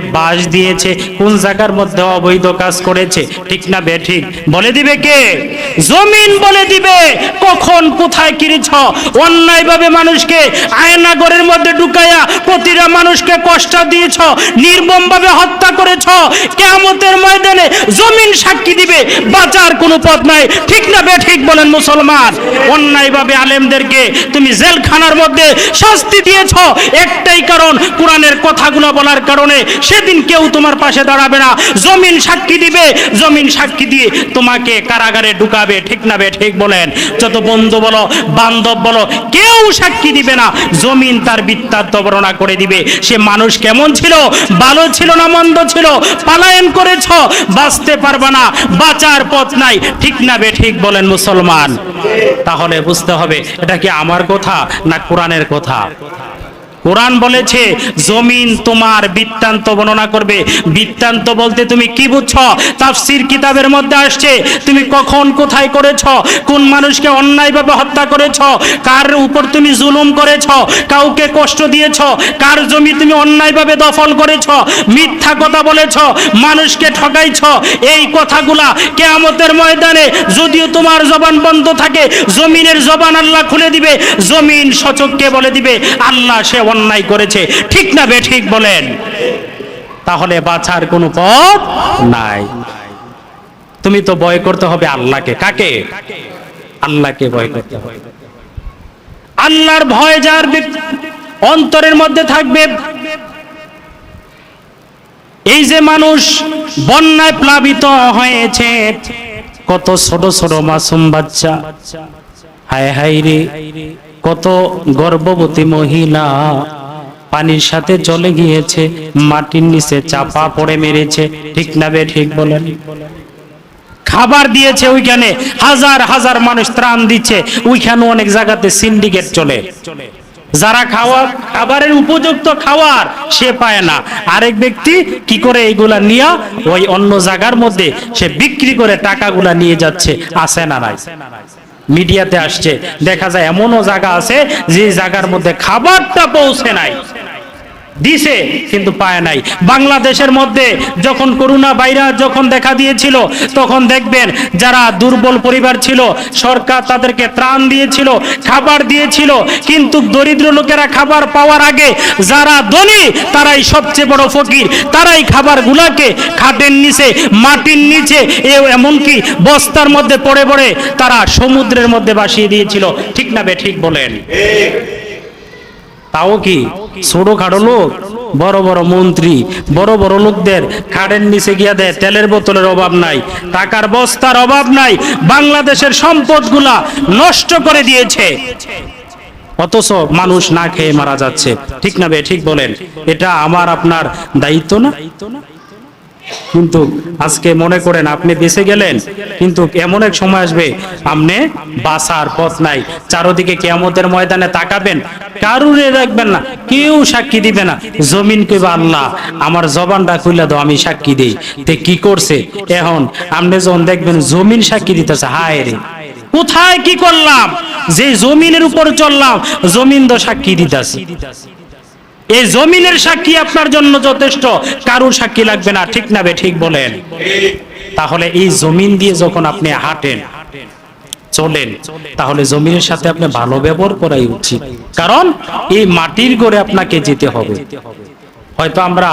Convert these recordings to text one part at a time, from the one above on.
বাস দিয়েছে, কোন জায়গার মধ্যে অবৈধ কাজ করেছে? ঠিক না বে, ঠিক? বলে দিবে কে? জমিন বলে দিবে। কখন, কোথায় কিনেছ? অন্যায়ভাবে মানুষকে আয়নাগরের মধ্যে ঢুকাইয়া প্রতিটা মানুষকে কষ্ট দিয়েছ, নির্মমভাবে হত্যা করেছ। কেয়ামতের ময়দানে জমিন সাক্ষী দিবে, বাঁচার কোনো পথ নাই। ঠিক না বে, ঠিক বলেন মুসলমান? অন্যায়ভাবে আলেমদেরকে তুমি জেলখানার মধ্যে শাস্তি দিয়েছ। একটাই কারণ, কোরআনের কথাগুলো বলার কারণে সেদিন কেউ তোমার পাশে দাঁড়াবে না। জমিন সাক্ষী দিবে, জমিন সাক্ষী দিয়ে তোমাকে কারাগারে ঢুকাবে। ঠিক না বে, ঠিক বলেন। যত বন্ধু বলো, বান্ধব বলো, কেউ সাক্ষী দিবে না। জমিন তার বৃত্তান্ত বর্ণনা করে দিবে। সে মানুষ কেমন ছিল? ভালো ছিল না মন্দ ছিল? পালায়ন করেছ? বাঁচতে পারবে না। বাঁচার পথ নাই। ঠিক না বে, ঠিক বলেন মুসলমান। তাহলে বুঝতে হবে, এটা কি আমার কথা না কোরআনের কথা? কোরআন বলেছে, জমিন তোমার বৃত্তান্ত বর্ণনা করবে। বৃত্তান্ত বলতে তুমি কি বুঝছ? তাফসির কিতাবের মধ্যে আসছে, তুমি কখন কোথায় করেছ? কোন মানুষকে অন্যায়ভাবে হত্যা করেছ? কার উপর তুমি জুলুম করেছ? কাউকে কষ্ট দিয়েছ? কার জমি তুমি অন্যায়ভাবে দখল করেছ? মিথ্যা কথা বলেছ? মানুষকে ঠকাইছ? এই কথাগুলা কেয়ামতের ময়দানে যদিও তোমার জবান বন্ধ থাকে, জমিনের জবান আল্লাহ খুলে দিবে। জমিন সচককে বলে দিবে, আল্লাহ সে অন্যায় করেছে। ঠিক না বে, ঠিক বলেন। তাহলে বাঁচার কোনো পথ নাই। তুমি তো ভয় করতে হবে আল্লাহকে। কাকে? আল্লাহকে ভয় করতে হবে। আল্লাহর ভয় যার অন্তরের মধ্যে থাকবে। এই যে মানুষ বন্যায় প্লাবিত হয়েছে, কত ছোট ছোট মাসুম বাচ্চা। হায় হায় রে। কত গর্ভবতী মহিলা পানির সাথে চলে গিয়েছে, মাটির নিচে চাপা পড়ে মেরেছে। ঠিক না বে, ঠিক বলেন? খাবার দিয়েছে ওইখানে, হাজার হাজার মানুষ ত্রাণ দিচ্ছে ওইখানে অনেক জায়গাতে সিন্ডিকেট চলে। যারা খাওয়া খাবারের উপযুক্ত খাওয়ার, সে পায় না। আরেক ব্যক্তি কি করে এইগুলা নিয়ে, ওই অন্য জায়গার মধ্যে সে বিক্রি করে টাকাগুলা নিয়ে যাচ্ছে, আসে না নাই। মিডিয়াতে আসছে। দেখা যায় এমনও জায়গা আছে যে জায়গার মধ্যে খাবারটা পৌঁছে নাই। দিছে, কিন্তু পায় নাই। বাংলাদেশের মধ্যে যখন করোনা ভাইরাস যখন দেখা দিয়েছিল, তখন দেখবেন যারা দুর্বল পরিবার ছিল, সরকার তাদেরকে ত্রাণ দিয়েছিল, খাবার দিয়েছিল, কিন্তু দরিদ্র লোকেরা খাবার পাওয়ার আগে যারা ধনী, তারাই সবচেয়ে বড় ফকির। তারাই খাবারগুলাকে খাটের নিচে, মাটির নিচে এমনকি বস্তার মধ্যে পড়ে পড়ে তারা সমুদ্রের মধ্যে ভাসিয়ে দিয়েছিল। ঠিক না বে, ঠিক বলেন? তাও কি ছোট খাটো লোক? বড় বড় মন্ত্রী, বড় বড় লোকদের খাড়ের নিচে গিয়া দেয়, তেলের বোতলের অভাব নাই, টাকার বস্তার অভাব নাই, বাংলাদেশের সম্পদগুলা নষ্ট করে দিয়েছে। অথচ মানুষ না খেয়ে মারা যাচ্ছে। ঠিক না বে, ঠিক বলেন। এটা আমার, আপনার দায়িত্ব না? কিন্তু আজকে মনে করেন আপনি বেঁচে গেলেন, কিন্তু এমন এক সময় আসবে আপনি বাসার পথ নাই। চারদিকে কেয়ামতের ময়দানে তাকাবেন, কারুরে রাখবেন না, কেউ সাক্ষী দিবে না, জমিন কেবা আল্লাহ, আমার জবানটা খুলে দাও, আমি সাক্ষী দিই। তে কি করছে? এখন আপনি যখন দেখবেন জমিন সাক্ষী দিতেছে, হায় রে, কোথায় কি করলাম? যে জমিনের উপর চললাম, জমিন তো সাক্ষী দিতেছে। এই জমিনের সাক্ষী আপনার জন্য যথেষ্ট, কারুর সাক্ষী লাগবে না, ঠিক না ঠিক বলেন। তাহলে এই জমিন দিয়ে যখন আপনি হাঁটেন, চলেন, তাহলে জমিনের সাথে আপনি ভালো ব্যবহার করাই উচিত। কারণ এই মাটির গড়ে আপনাকে যেতে হবে। হয়তো আমরা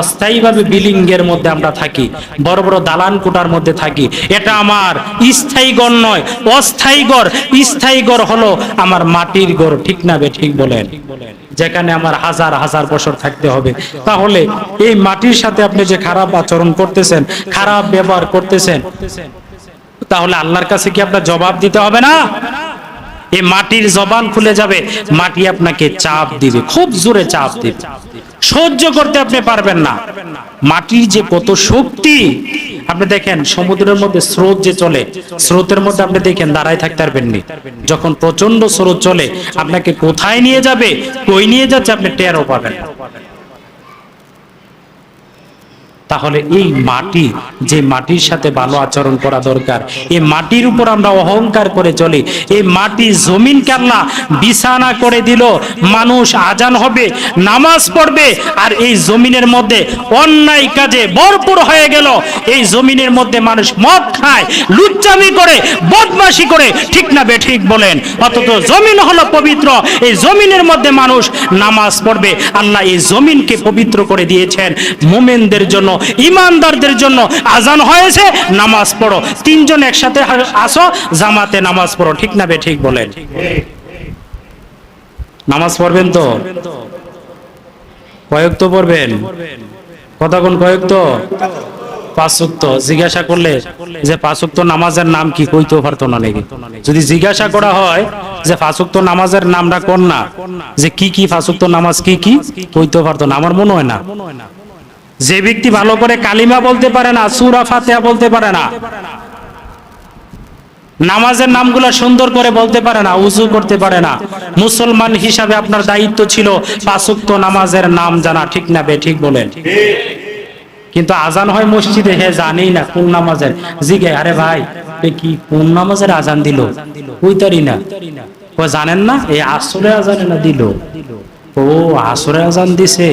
অস্থায়ীভাবে বিলিঙ্গের মধ্যে আমরা থাকি, বড় বড় দালান কোটার মধ্যে থাকি। এটা আমার স্থায়ী গড় নয়, অস্থায়ী গড় স্থায়ী গড় হলো আমার মাটির গড় ঠিক না বে ঠিক বলেন? যেখানে আমার হাজার হাজার বছর থাকতে হবে। তাহলে এই মাটির সাথে আপনি যে খারাপ আচরণ করতেছেন, খারাপ ব্যবহার করতেছেন, তাহলে আল্লাহর কাছে কি আপনার জবাব দিতে হবে না? এই মাটির জবান খুলে যাবে, মাটি আপনাকে চাপ দিবে, খুব জোরে চাপ দিবে। সহ্য করতে আপনি পারবেন না মাটির যে কত শক্তি, আপনি দেখেন, সমুদ্রের মধ্যে স্রোত যে চলে, স্রোতের মধ্যে আপনি দেখেন, দাঁড়ায় থাকতে পারবেন না যখন প্রচণ্ড স্রোত চলে, আপনাকে কোথায় নিয়ে যাবে, কই নিয়ে যাচ্ছে, আপনি টেরও পাবেন না। তাহলে এই মাটি, যে মাটির সাথে ভালো আচরণ করা দরকার, এই মাটির উপর আমরা অহংকার করে চলি। এই মাটি জমিন আল্লাহ বিছানা করে দিল, মানুষ আজান হবে, নামাজ পড়বে, আর এই জমিনের মধ্যে অন্যায় কাজে ভরপুর হয়ে গেল। এই জমিনের মধ্যে মানুষ মদ খায়, লুচ্চামি করে, বদমাশি করে, ঠিক না বে ঠিক বলেন। অথচ জমিন হলো পবিত্র, এই জমিনের মধ্যে মানুষ নামাজ পড়বে। আল্লাহ এই জমিনকে পবিত্র করে দিয়েছেন। মোমেনদের জন্য ইমানদারদের জন্য আজান হয়েছে, নামাজ পড়ো। তিনজন একসাথে আসো, জামাতে নামাজ পড়ো। ঠিক না বে, ঠিক বলেন। নামাজ পড়বেন তো? কয়েক তো পড়বেন? কতক্ষণ কয়েক তো? পাঁচুক্ত জিজ্ঞাসা করলে যে পাঁচুক্ত নামাজের নাম কি কইতেও পারতো না নাকি? যদি জিজ্ঞাসা করা হয় যে পাঁচুক্ত নামাজের নামটা কোন না? যে কি কি পাঁচুক্ত নামাজ কি কি কইতেও পারতো না। আমার মনে হয় না। যে ব্যক্তি ভালো করে কালিমা বলতে পারে না, সুরা ফাতেহা বলতে পারে না, নামাজের নামগুলো সুন্দর করে বলতে পারে না, উজু করতে পারে না, মুসলমান হিসাবে আপনার দায়িত্ব ছিল পাঁচুক্ত নামাজের নাম জানা, ঠিক না বে, ঠিক বলেন। কিন্তু আজান হয় মসজিদে, হে জানেই না কোন নামাজের। জিগে, আরে ভাই কি কোন নামাজের আজান দিল? ওই তারি না? ও জানেন না? এই আসলে আজানে না দিল। ও আসরে আজান দিছে?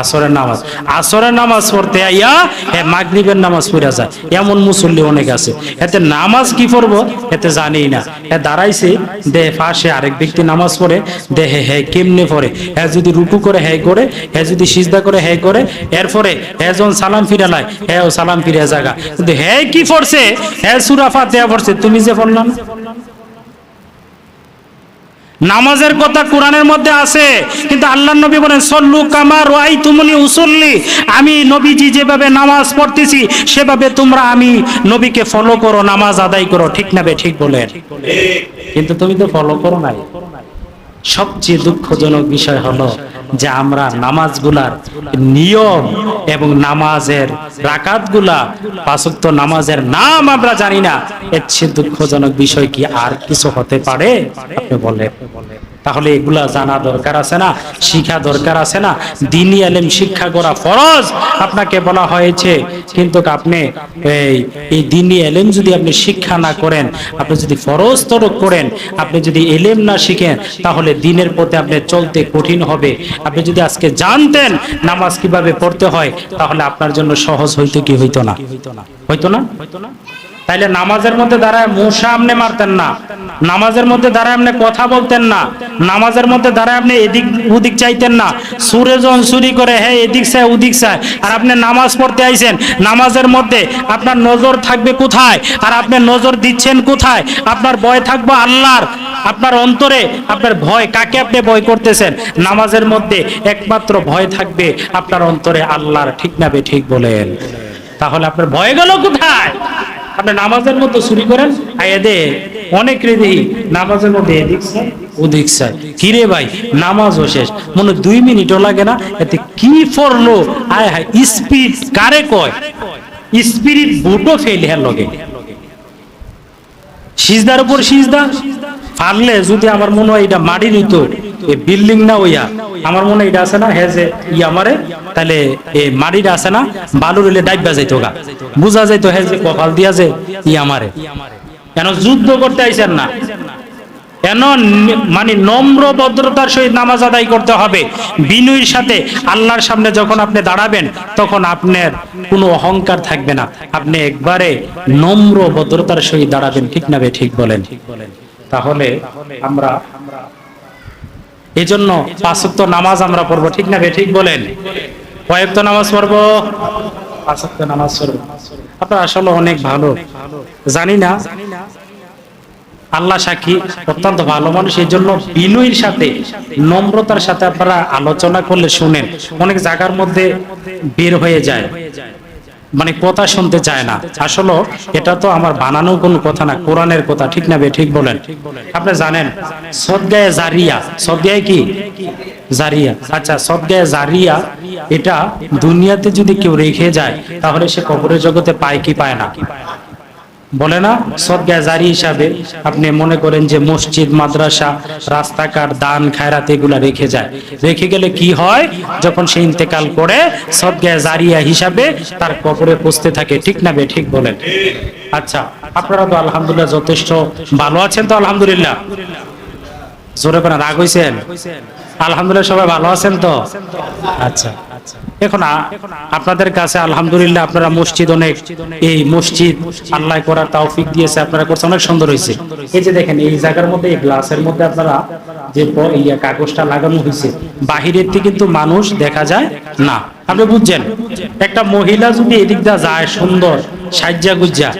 আসরের নামাজ। আসরের নামাজ পড়তে আইয়া হে মাগরিবের নামাজ পড়া যায়। এমন মুসল্লি অনেক আছে। এতে নামাজ কি পড়ব? এতে জানি না। হে দাঁড়াইছে দে পাশে আরেক ব্যক্তি নামাজ পড়ে। দে হে হে কেমনে পড়ে? হে যদি রুকু করে, হে করে। হে যদি সিজদা করে, হে করে। এরপরে হে যখন সালাম ফিরালায় হে ও সালাম ফিরে জায়গা কিন্তু হে কি পড়ছে? হে সুরা ফাতিহা পড়ছে। তুমি যে পড়লাম নামাজের কথা কোরআনের মধ্যে আছে, কিন্তু আল্লাহ নবী বলেন, সল্লু কামার ওয়াই তুমনি উসল্লি। আমি নবীজি যেভাবে নামাজ পড়তেছি, সেভাবে তোমরা আমি নবীকে ফলো করো, নামাজ আদায় করো। ঠিক না বে, ঠিক বলে কিন্তু তুমি তো ফলো করো নাই। সবচেয়ে দুঃখজনক বিষয় হলো যে আমরা নামাজগুলার নিয়ম এবং নামাজের রাকাতগুলা পাঁচক্ত নামাজের নাম আমরা জানি না। এর চেয়ে দুঃখজনক বিষয় কি আর কিছু হতে পারে? আপনি বলেন। তাহলে এগুলা জানা দরকার আছে না শিক্ষা দরকার আছে না। দিনী আলেম শিক্ষা করা ফরজ, আপনাকে বলা হয়েছে। কিন্তু আপনি এই এই দিনী এলেম যদি আপনি শিক্ষা না করেন, আপনি যদি ফরজ তরক করেন, আপনি যদি এলেম না শিখেন, তাহলে দিনের পথে আপনি চলতে কঠিন হবে। আপনি যদি আজকে জানতেন নামাজ কীভাবে পড়তে হয়, তাহলে আপনার জন্য সহজ হইতো কি হইতো না? হইতো না? হইতো না? তাইলে নামাজের মধ্যে দাঁড়ায় মশা আপনি মারতেন না। নামাজের মধ্যে দাঁড়ায় আপনি কথা বলতেন না। নামাজের মধ্যে দাঁড়ায় আপনি এদিক ওদিক চাইতেন না। সুরে জন চুরি করে হ্যাঁ এদিক চায়, ওদিক চায়। আর আপনি নামাজ পড়তে আইছেন। নামাজের মধ্যে আপনার নজর থাকবে কোথায়? আর আপনি নজর দিচ্ছেন কোথায়? আপনার ভয় থাকবে আল্লাহর। আপনার অন্তরে আপনার ভয় কাকে আপনি ভয় করতেছেন? নামাজের মধ্যে একমাত্র ভয় থাকবে আপনার অন্তরে আল্লাহর। ঠিক না ঠিক বলেন। তাহলে আপনার ভয় গেল কোথায়? আপনি নামাজের মধ্যে চুরি করেন? অনেক রেদি নামাজের মধ্যে চায় কি রে ভাই, নামাজও শেষ। মনে দুই মিনিটও লাগে না? এতে কি পড়ল? আয় হায়, স্পিড কারে কয়? স্পিরিট বুটও ফেল হ্যাঁ লগে। সিজদার উপর সিজদা? পারলে যদি আমার মনে হয় এটা মাটি নিত। বিল্ডিং না ওইয়া। আমার মনে হয় এটা আছে না? হে যে ই আমারে তাহলে এই মাটিটা আছে না? বালুর হইলে ডাইবা যাইতো গা। বুঝা যাইতো হ্যাঁ যে কপাল দিয়া যে ই আমারে কেন যুদ্ধ করতে আইছেন না। কেন মানে নম্র ভদ্রতার সহিত নামাজ আদায় করতে হবে। বিনয়ের সাথে আল্লাহর সামনে যখন আপনি দাঁড়াবেন, তখন আপনার কোনো অহংকার থাকবে না। আপনি একবারে নম্র ভদ্রতার সহিত দাঁড়াবেন, ঠিক না ঠিক বলেন। তাহলে আমরা এই জন্য পাঁচক্ত নামাজ আমরা পড়ব, ঠিক না ঠিক বলেন। কয়েকত নামাজ পড়ব? পাঁচক্ত নামাজ পড়ব। আপনার আসলে অনেক ভালো। জানি না, আল্লাহ সাক্ষী অত্যন্ত ভালো মানুষ এই জন্য বিনয়ের সাথে, নম্রতার সাথে আপনারা আলোচনা করলে শুনেন। অনেক জায়গার মধ্যে বের হয়ে যায়। মানে কথা শুনতে চায় না। আসলে এটা তো আমার বানানো কোনো কথা না, কোরআনের কথা, ঠিক না ঠিক বলেন। আপনি জানেন, সদগায়ে জারিয়া, সদগায়ে কি? জারিয়া। আচ্ছা সদগায়ে জারিয়া, এটা দুনিয়াতে যদি কেউ রেখে যায়, তাহলে সে কবরের জগতে পায় কি পায় না? বলে না? সদগা জারি হিসাবে আপনি মনে করেন যে মসজিদ, মাদ্রাসা, রাস্তাঘাট, দান, খায়রাত এগুলা রেখে যায়। রেখে গেলে কি হয়? যখন সে ইন্তেকাল করে সদগা জারিয়া হিসাবে তার কবরে পৌঁছতে থাকে। ঠিক না বে? ঠিক বলেন। আচ্ছা আপনারা তো আলহামদুলিল্লাহ যথেষ্ট ভালো আছেন তো, আলহামদুলিল্লাহ। জোরে করে রাগ হইছেন? আলহামদুলিল্লাহ সবাই ভালো আছেন তো? আচ্ছা। এখন আপনাদের কাছে আলহামদুলিল্লাহ আপনারা মসজিদ অনেক, এই মসজিদ আল্লাহ করার তৌফিক দিয়েছে, আপনারা করছে অনেক সুন্দর হয়েছে। এই যে দেখেন, এই জায়গার মধ্যে, এই গ্লাসের মধ্যে আপনারা যে ইয়া কাগজটা লাগানো হয়েছে, বাহিরের থেকে কিন্তু মানুষ দেখা যায় না। আপনি বুঝছেন? একটা মহিলা যদি এদিক দিয়ে যায় সুন্দর সাজ্জা গুজ্জা